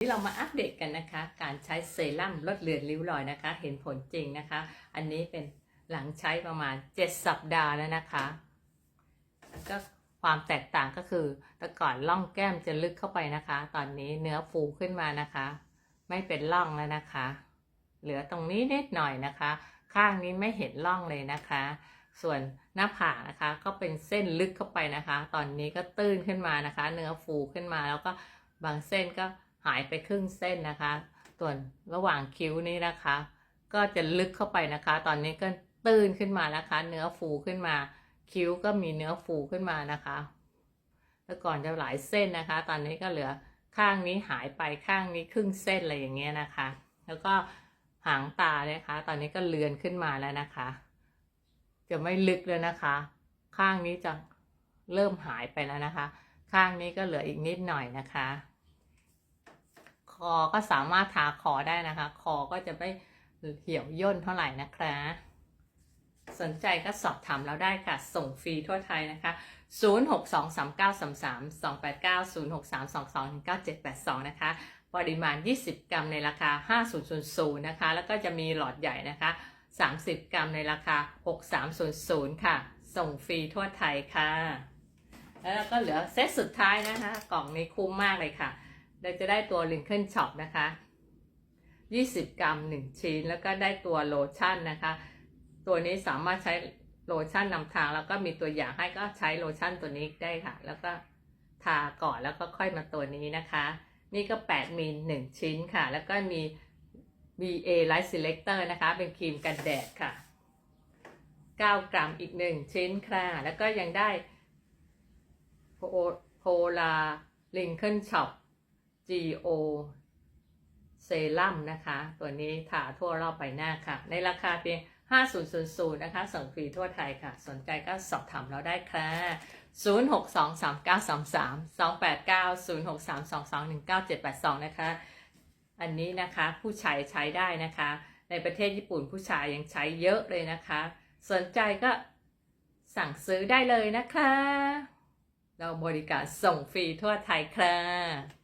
นี่เรามาอัปเดตกันนะคะ การใช้เซรั่มลดเลือนริ้วรอยนะคะ เห็นผลจริงนะคะ อันนี้เป็นหลังใช้ประมาณ 7 สัปดาห์แล้วนะคะแล้วก็ความแตกต่างก็คือแต่ก่อนร่องแก้มจะลึกเข้าไปนะคะ ตอนนี้เนื้อฟูขึ้นมานะคะ ไม่เป็นร่องแล้วนะคะ เหลือตรงนี้นิดหน่อยนะคะ ข้างนี้ไม่เห็นร่องเลยนะคะ ส่วนหน้าผากนะคะก็เป็นเส้นลึกเข้าไปนะคะ ตอนนี้ก็ตื้นขึ้นมานะคะ เนื้อฟูขึ้นมาแล้วก็บางเส้นก็ หายไปครึ่งเส้นนะคะ ส่วนระหว่างคิ้วนี้นะคะ ก็จะลึกเข้าไปนะคะ ตอนนี้ก็ตื้นขึ้นมานะคะ เนื้อฟูขึ้นมา คิ้วก็มีเนื้อฟูขึ้นมานะคะ แล้วก่อนจะหลายเส้นนะคะ ตอนนี้ก็เหลือข้างนี้หายไปข้างนี้ครึ่งเส้นอะไรอย่างเงี้ยนะคะ แล้วก็หางตาเนี่ยคะ ตอนนี้ก็เลือนขึ้นมาแล้วนะคะ จะไม่ลึกเลยนะคะ ข้างนี้จะเริ่มหายไปแล้วนะคะ ข้างนี้ก็เหลืออีกนิดหน่อยนะคะ คอก็สามารถทาคอได้นะคะ คอก็จะไม่เหี่ยวย่นเท่าไหร่นะคะ สนใจก็สอบถามเราได้ค่ะ ส่งฟรีทั่วไทยนะคะ 0623933289 063229782 นะคะ ปริมาณ 20 กรัมในราคา 5000 นะคะ แล้วก็จะมีหลอดใหญ่นะคะ 30 กรัมในราคา 6300 ค่ะ ส่งฟรีทั่วไทยค่ะ แล้วก็เหลือเซตสุดท้ายนะคะ กล่องนี้คุ้มมากเลยค่ะ เราจะได้ตัวลิงเคิลช็อปนะคะ 20 กรัม 1 ชิ้น แล้วก็ได้ตัวโลชั่นนะคะ ตัวนี้สามารถใช้โลชั่นนำทางแล้วก็มีตัวอย่างให้ก็ใช้โลชั่นตัวนี้ได้ค่ะ แล้วก็ทาก่อนแล้วก็ค่อยมาตัวนี้นะคะ นี่ก็ 8มิล1ชิ้นค่ะ แล้วก็มี BA Light Selector นะคะ เป็นครีมกันแดดค่ะ 9 กรัมอีก 1 ชิ้นค่ะ แล้วก็ยังได้โพลาลิงเคิลช็อป GO เซรั่มนะคะ ตัวนี้ทาทั่วรอบใบหน้าค่ะ ในราคาเพียง 5000 นะคะ ส่งฟรีทั่วไทยค่ะ สนใจก็สอบถามเราได้ค่ะ 0623933289 0632219782นะคะ อันนี้นะคะผู้ชายใช้ได้นะคะ ในประเทศญี่ปุ่นผู้ชายยังใช้เยอะเลยนะคะ สนใจก็สั่งซื้อได้เลยนะคะ เราบริการส่งฟรีทั่วไทยค่ะ